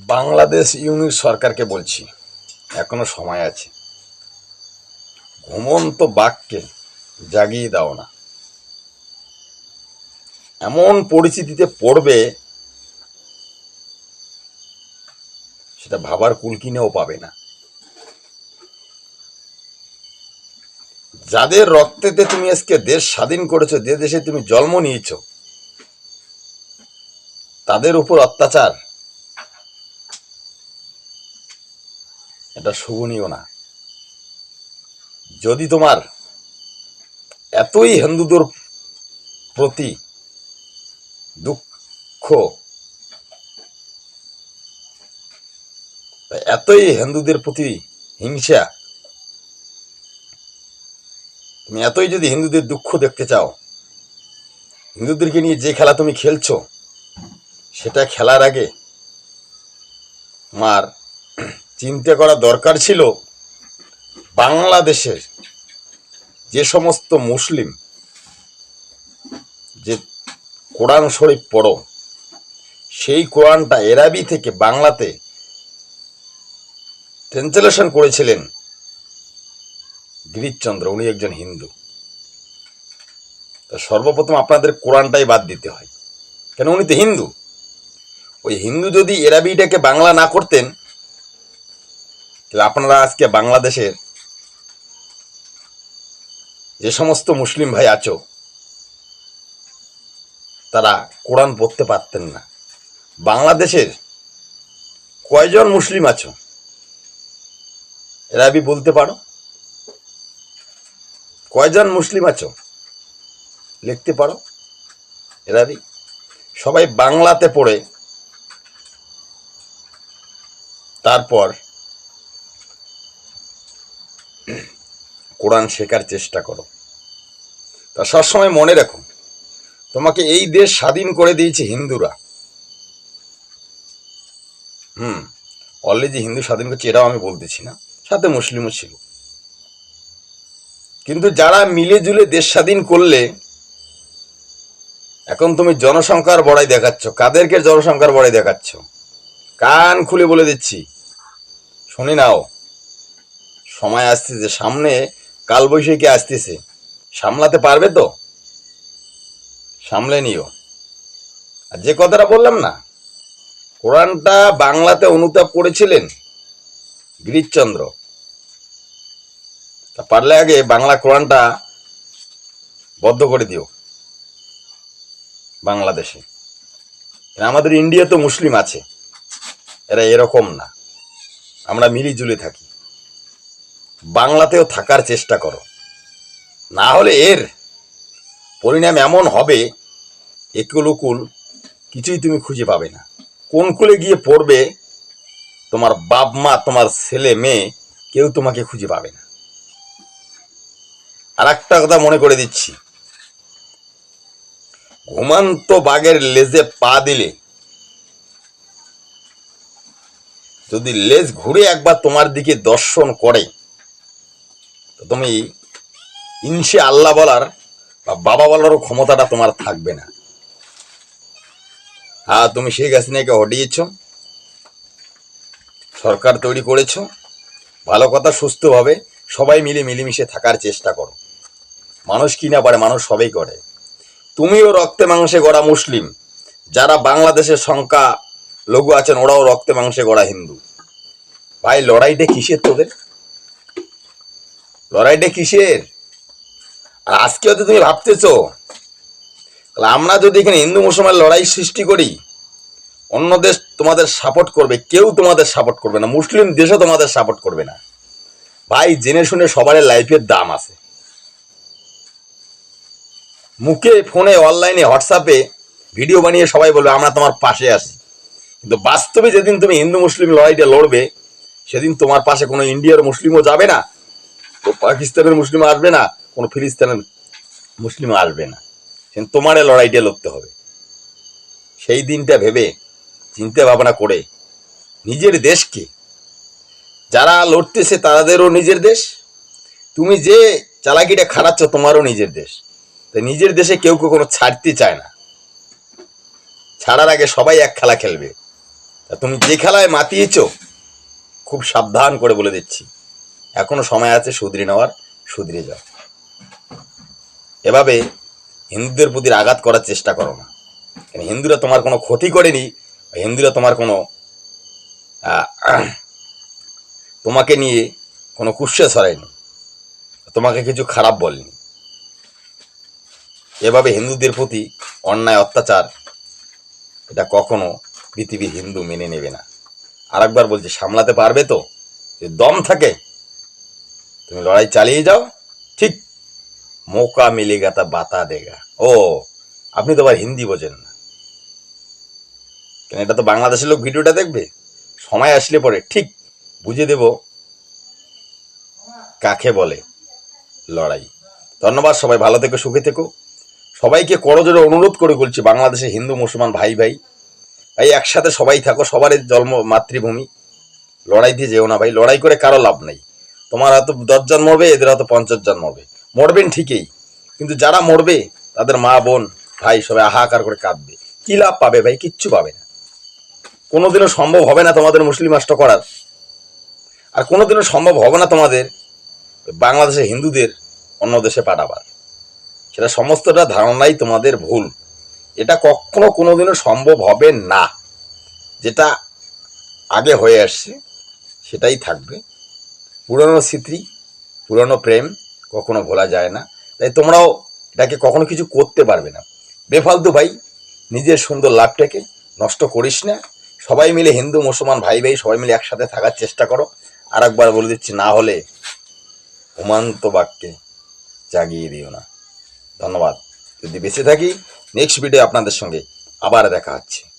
Bangladesh unit সরকারকে বলছি, এখনও সময় আছে। ঘুমন্ত বাঘকে জাগিয়ে দাও না। এমন পরিস্থিতিতে পড়বে, সেটা ভাবার কুল কিনেও পাবে না। যাদের রক্তেতে তুমি আজকে দেশ স্বাধীন করেছ, যে দেশে তুমি জন্ম নিয়েছো, তাদের উপর অত্যাচার এটা শোভনীয় না। যদি তোমার এতই হিন্দুদের প্রতি দুঃখ, এতই হিন্দুদের প্রতি হিংসা, তুমি এতই যদি হিন্দুদের দুঃখ দেখতে চাও, হিন্দুদেরকে নিয়ে যে খেলা তুমি খেলছো, সেটা খেলার আগে তোমার চিন্তা করা দরকার ছিল, বাংলাদেশের যে সমস্ত মুসলিম, যে কোরআন শরীফ পড়ো, সেই কোরআনটা এরাবি থেকে বাংলাতে ট্রান্সলেশন করেছিলেন গিরিশচন্দ্র, উনি একজন হিন্দু। তা সর্বপ্রথম আপনাদের কোরআনটাই বাদ দিতে হয়। কেন? উনি তো হিন্দু। ওই হিন্দু যদি এরাবিটাকে বাংলা না করতেন তাহলে আপনারা আজকে বাংলাদেশের যে সমস্ত মুসলিম ভাই আছো, তারা কোরআন পড়তে পারতেন না। বাংলাদেশের কয়জন মুসলিম আছো? এরাবি বলতে পারো? কয়জন মুসলিম আছো? লিখতে পারো? এরাবি সবাই বাংলাতে পড়ে। তারপর কোরআন শেখার চেষ্টা করো। তা সবসময় মনে রাখো, তোমাকে এই দেশ স্বাধীন করে দিয়েছে হিন্দুরা। হুম অলরেডি হিন্দু স্বাধীন করছে, এটাও আমি বলতেছি না, সাথে মুসলিমও ছিল। কিন্তু যারা মিলে জুলে দেশ স্বাধীন করলে, এখন তুমি জনসংখ্যার বড়াই দেখাচ্ছ, কাদেরকে জনসংখ্যার বড়াই দেখাচ্ছ? কান খুলে বলে দিচ্ছি, শুনি নাও। সময় আসছে যে সামনে কালবৈশাখী আসতেছে। সামলাতে পারবে তো? সামলে নিও। আর যে কথাটা বললাম না, কোরআনটা বাংলাতে অনুতাপ করেছিলেন গিরিশচন্দ্র। তা পারলে আগে বাংলা কোরআনটা বদ্ধ করে দিও বাংলাদেশে। আমাদের ইন্ডিয়া তো মুসলিম আছে। এরা এরকম না। আমরা মিলিজুলে থাকি। বাংলাতেও থাকার চেষ্টা করো। না হলে এর পরিণাম এমন হবে একুলকুল কিছুই তুমি খুঁজে পাবে না। কোন কুলে গিয়ে পড়বে, তোমার বাপ মা, তোমার ছেলে মেয়ে কেউ তোমাকে খুঁজে পাবে না। আর একটা কথা মনে করে দিচ্ছি। ঘুমান্ত বাঘের লেজে পা দিলে, যদি লেজ ঘুরে একবার তোমার দিকে দর্শন করে তো তুমি ইনশে আল্লাহ বলার বা বাবা বলারও ক্ষমতাটা তোমার থাকবে না। হ্যাঁ তুমি সেই শেখ হাসিনাকে হটিয়েছ, সরকার তৈরি করেছ, ভালো কথা, সুস্থভাবে সবাই মিলে মিলেমিশে থাকার চেষ্টা করো। মানুষ কি না পারে, মানুষ সবাই করে। তুমিও রক্তে মাংসে গড়া মুসলিম, যারা বাংলাদেশের সংখ্যা, লঘু আছেন ওরাও রক্তে মাংসে গড়া হিন্দু। ভাই, লড়াইটা কিসের তোদের? লড়াইটা কিসের? আর আজকে হয়তো তুমি ভাবতেছ, তাহলে আমরা যদি এখানে হিন্দু মুসলমান লড়াই সৃষ্টি করি, অন্য দেশ তোমাদের সাপোর্ট করবে, কেউ তোমাদের সাপোর্ট করবে না, মুসলিম দেশও তোমাদের সাপোর্ট করবে না। ভাই, জেনে শুনে সবার লাইফের দাম আছে। মুখে, ফোনে অনলাইনে হোয়াটসঅ্যাপে ভিডিও বানিয়ে সবাই বলবে, আমরা তোমার পাশে আছি। কিন্তু বাস্তবে যেদিন তুমি হিন্দু মুসলিম লড়াইটা লড়বে, সেদিন তোমার পাশে কোনো ইন্ডিয়ার মুসলিমও যাবে না। পাকিস্তানের মুসলিম আসবে না, কোনো ফিলিস্তিনের মুসলিম আসবে না। তোমার লড়াইটা লড়তে হবে। সেই দিনটা ভেবে, চিন্তা ভাবনা করে, নিজের দেশকে, যারা লড়তেছে তাদেরও নিজের দেশ। তুমি যে চালাকিটা খাটাচ্ছ তোমারও নিজের দেশ। তাই নিজের দেশে কেউ কেউ কোনো ছাড়তে চায় না। ছাড়ার আগে সবাই এক খেলা খেলবে। তা তুমি যে খেলায় মাতিয়েছ, খুব সাবধান করে বলে দিচ্ছি। এখনও সময় আছে শুধরে নেওয়ার শুধরে যাও। এভাবে হিন্দুদের প্রতি আঘাত করার চেষ্টা করো না। কারণ হিন্দুরা তোমার কোনো ক্ষতি করেনি হিন্দুরা তোমার কোনো তোমাকে নিয়ে কোনো কুৎসা ছড়ায়নি, তোমাকে কিছু খারাপ বলেনি। এভাবে হিন্দুদের প্রতি অন্যায়, অত্যাচার, এটা কখনো পৃথিবীর হিন্দু মেনে নেবে না। আরেকবার বলছি, সামলাতে পারবে তো? দম থাকে তুমি লড়াই চালিয়ে যাও। ঠিক। মোকা মিলেগা তা বাতা দেগা। ও, আপনি তো আবার হিন্দি বোঝেন না। কেন, এটা তো বাংলাদেশের লোক ভিডিওটা দেখবে? সময় আসলে পরে। ঠিক বুঝে দেব। কাকে বলে লড়াই। ধন্যবাদ, সবাই ভালো থেকো, সুখে থেকো। সবাইকে করজোরে অনুরোধ করে বলছি বাংলাদেশে হিন্দু, মুসলমান ভাই ভাই। ভাই একসাথে সবাই থাকো, সবারই জন্ম, মাতৃভূমি। লড়াই দিয়ে যেও না ভাই, লড়াই করে কারও লাভ নেই। তোমার হয়তো দশজন মরবে, এদের হয়তো পঞ্চাশ জন মরবে। মরবেন ঠিকই, কিন্তু যারা মরবে, তাদের মা, বোন, ভাই সবাই হাহাকার করে কাঁদবে। কি লাভ পাবে ভাই? কিচ্ছু পাবে না। কোনোদিনও সম্ভব হবে না তোমাদের মুসলিম রাষ্ট্র করার। আর কোনোদিনও সম্ভব হবে না তোমাদের বাংলাদেশের হিন্দুদের অন্য দেশে পাঠাবার। সেটা সমস্তটা ধারণাই তোমাদের ভুল। এটা কখনো কোনোদিনও সম্ভব হবে না। যেটা আগে হয়ে আসছে, সেটাই থাকবে। পুরনো স্মৃতি, পুরনো প্রেম কখনো ভোলা যায় না। তাই তোমরাও এটাকে কখনো কিছু করতে পারবে না। বেফালতু ভাই, নিজের সুন্দর লাভটাকে নষ্ট করিস না। সবাই মিলে হিন্দু, মুসলমান, ভাই ভাই, সবাই মিলে একসাথে থাকার চেষ্টা করো। আর একবার বলে দিচ্ছি, না হলে উমান্ত বাক্যে জাগিয়ে দিও না। ধন্যবাদ। যদি বেঁচে থাকি নেক্সট ভিডিও আপনাদের সঙ্গে আবার দেখা হচ্ছে।